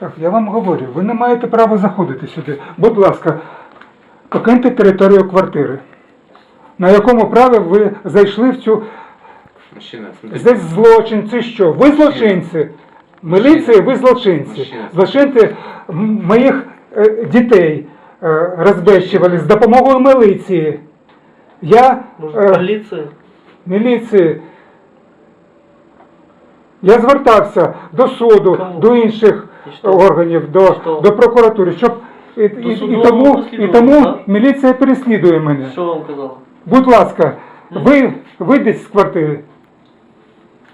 Так, я вам говорю, ви не маєте права заходити сюди. Будь ласка, покиньте територію квартири. На якому праві ви зайшли в цю. Мужчина, смотрите. Здесь злочинці що? Ви злочинці. Міліція, ви злочинці. Мужчина. Злочинці м- моїх е, дітей е, розбещували з допомогою міліції. Я Может, е, полиция? міліції. Я звертався до суду, Кому? до інших І що? органів, до, Що? до прокуратури, щоб і, і, і судового тому, і розслідування, тому так? міліція переслідує мене. Что вам сказал? Будь ласка, ви вийдіть з квартири.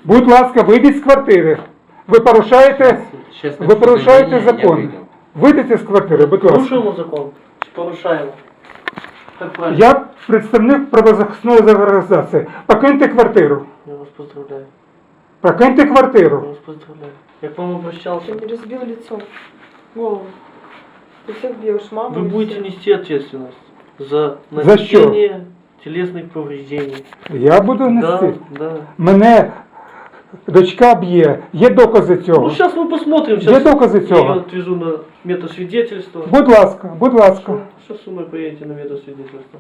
Будь ласка, вийдіть з квартири. Ви порушаєте, ви порушаєте я закон. Вийдіть з квартири, будь ласка. Порушаем закон? Правильно? Я представник правозахисної організації. Покиньте квартиру. Я вас поздравляю. Покиньте Я квартиру. вас поздравляю. Я к вам обращался. Ты не разбил лицо, голову. Ты всех бьешь, маму. Вы и будете всех. нести ответственность за За что? нанесение телесных повреждений. Я буду нести. Да, да. Мене дочка б'є, є докази Ну, цього. сейчас мы посмотрим. Є Сейчас докази я ее цього. отвезу на метасвидетельство. Будь ласка, будь ласка. Сейчас со мной поедете на метасвидетельство.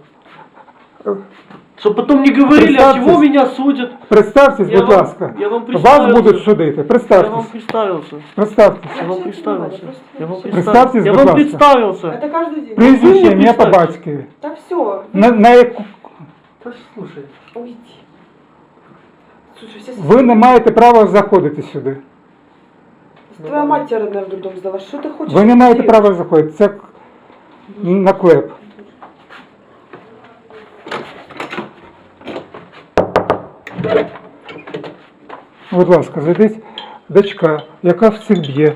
Чтобы потом не говорили, а Представьтесь. чего меня судят. Представтесь, Я будь вам- ласка. я вам Вас представився. будуть судити. Я вам Представтесь. представился. Представтесь. Я вам представился. Я вам Представьтесь, представился. Я будь вам ласка. представился. Это каждый день. Прізвище, Ну, ім'я по представте. батькові. Да все, На, на яку... Да слушай. уйди. Слушай, все Ви не маєте права заходити сюди. Твоя мать тебя родная в дурдом сдала. Что ты хочешь? Ви не маєте Иди. права заходити. Це наклеп. Будь ласка, зайдіть дочка, яка всіх б'є,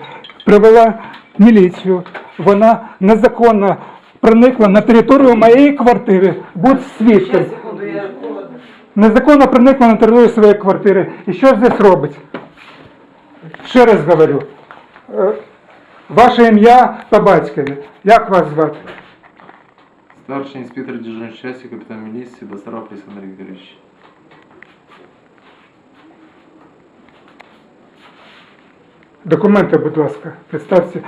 привела міліцію. Вона незаконно проникла на територію моєї квартири. Будь свідком. Незаконно проникла на територію своєї квартири. І що здесь робить? Ще раз говорю. Е, Ваше ім'я по батькові. Як вас звати? Старший инспектор дежурной части, капитан милиции Басаров Александр Викторович. Документи, будь ласка, представте.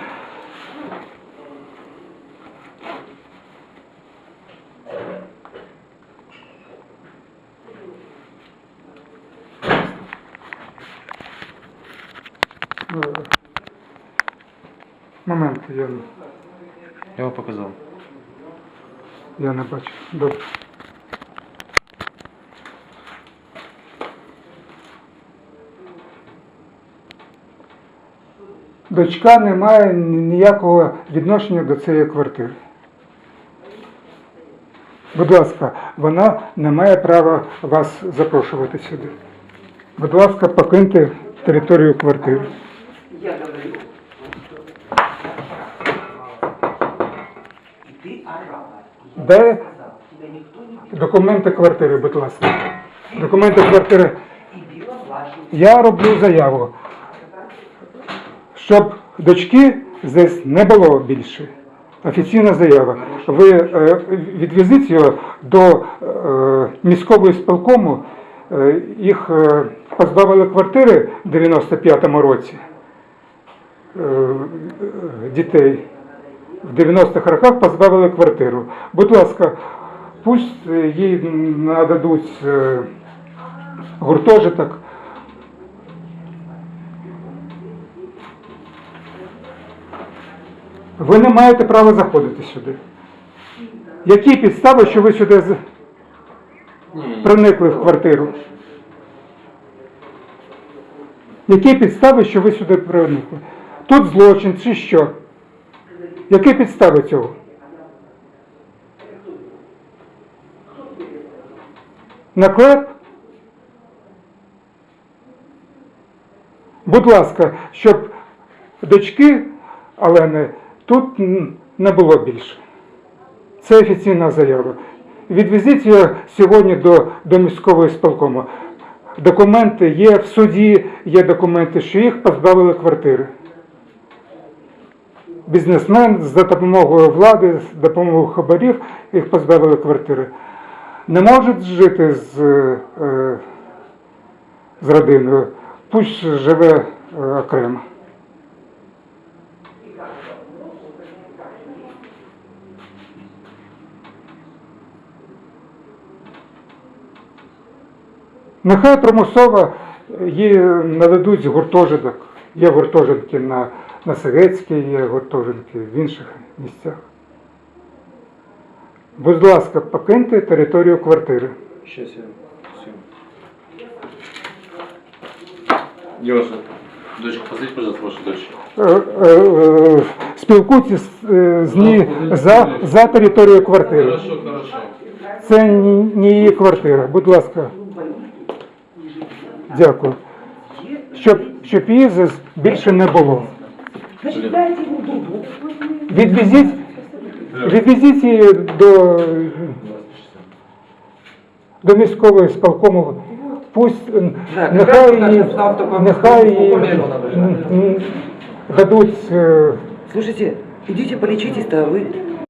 Момент, я, Я вам показал. я не бачу. Добре. Дочка не має ніякого відношення до цієї квартири. Будь ласка, вона не має права вас запрошувати сюди. Будь ласка, покиньте територію квартири. Я говорю. Де документи квартири, будь ласка. Документи квартири. Я роблю заяву, щоб дочки здесь не було більше. Офіційна заява. Ви е, відвезіть його до е, міського сполкому. Е, їх позбавили квартири в 95-му році дітей. В 90-х роках позбавили квартиру. Будь ласка, пусть їй нададуть гуртожиток. Ви не маєте права заходити сюди. Які підстави, що ви сюди з- проникли в квартиру? Які підстави, що ви сюди проникли? Тут злочин чи що? Які підстави цього? Наклеп? Будь ласка, щоб дочки Олени тут не було більше. Це офіційна заява. Відвезіть її сьогодні до, до міського сполкому. Документи є в суді, є документи, що їх позбавили квартири. Бізнесмен за допомогою влади, з допомогою хабарів їх позбавили квартири. Не можуть жити з, е, з родиною, пусть живе е, окремо. Нехай примусово їй наведуть гуртожиток. Є гуртожитки на, на Сагецькій, є гуртожитки в інших місцях. Будь ласка, покиньте територію квартири. Сейчас я. Девушка, дочка, посмотрите, пожалуйста, вашу дочь. Е, е, е, Спілкуйтесь з за, за територією квартири. Хорошо, хорошо. Це не її квартира. Будь ласка. Дякую. Щоб, щоб її більше не було. Відвезіть, відвезіть її до, до міського сполкому. Пусть нехай її, нехай її дадуть е, Слушайте, идите полечитесь-то, вы